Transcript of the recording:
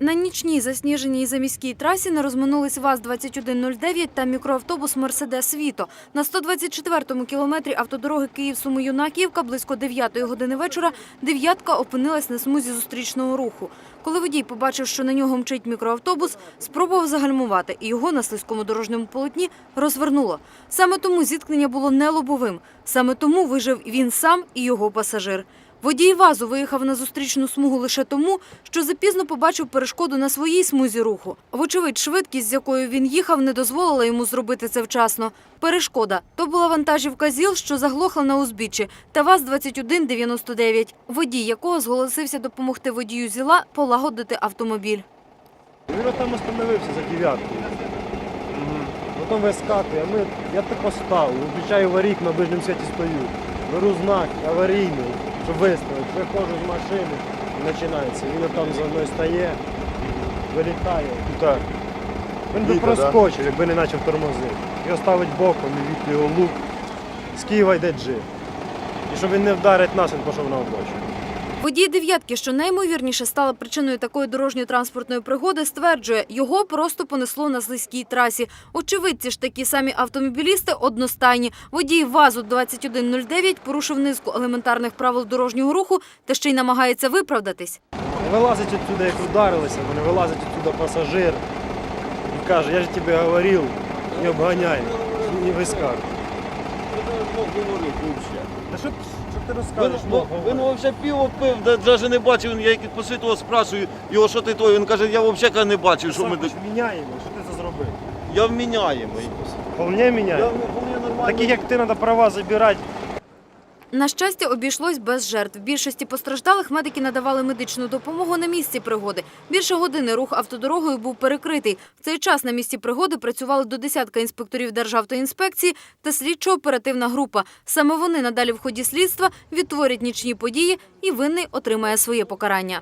На нічній засніженій заміській трасі не розминулись ВАЗ-2109 та мікроавтобус «Мерседес Віто». На 124-му кілометрі автодороги Київ-Суми-Юнаківка близько 9 години вечора дев'ятка опинилась на смузі зустрічного руху. Коли водій побачив, що на нього мчить мікроавтобус, спробував загальмувати, і його на слизькому дорожньому полотні розвернуло. Саме тому зіткнення було не лобовим. Саме тому вижив він сам і його пасажир. Водій ВАЗу виїхав на зустрічну смугу лише тому, що запізно побачив перешкоду на своїй смузі руху. Вочевидь, швидкість, з якою він їхав, не дозволила йому зробити це вчасно. Перешкода – то була вантажівка ЗІЛ, що заглохла на узбіччі, та ВАЗ-2199, водій якого зголосився допомогти водію ЗІЛа полагодити автомобіль. Він там остановився за дев'яткою. Потім вискакує, а ми, я типу став, виключаю аварійку, на ближньому світі стою. Беру знак аварійний, щоб. Виходжу з машини починається. Він там за мною стає, вилітає. Так. Він би проскочив, якби не почав тормозити. Його ставить боком, і від його лук. З Києва йде джип. І щоб він не вдарить нас, він пішов на обочину. Водій дев'ятки, що наймовірніше стала причиною такої дорожньо-транспортної пригоди, стверджує, його просто понесло на слизькій трасі. Очевидці ж такі самі автомобілісти одностайні. Водій ВАЗу 2109 порушив низку елементарних правил дорожнього руху та ще й намагається виправдатись. Не вилазить відсюди, як вдарилися, бо не вилазить відсюди пасажир. І каже, я ж тобі говорив, не обганяй, не вискакуй. Та що, що ти Він, розкажеш? Він, мов, він взагалі пиво пив, навіть не бачив, Він- я як того спрашую його, що ти той, він каже, я взагалі не бачив, що ми тут. міняємо, що ти це зробив? Я вміняємий. Вполне Я міняє. вполне нормально. Таких як ти, треба права забирати. На щастя, обійшлось без жертв. Більшості постраждалих медики надавали медичну допомогу на місці пригоди. Більше години рух автодорогою був перекритий. В цей час на місці пригоди працювали до десятка інспекторів Державтоінспекції та слідчо-оперативна група. Саме вони надалі в ході слідства відтворять нічні події і винний отримає своє покарання.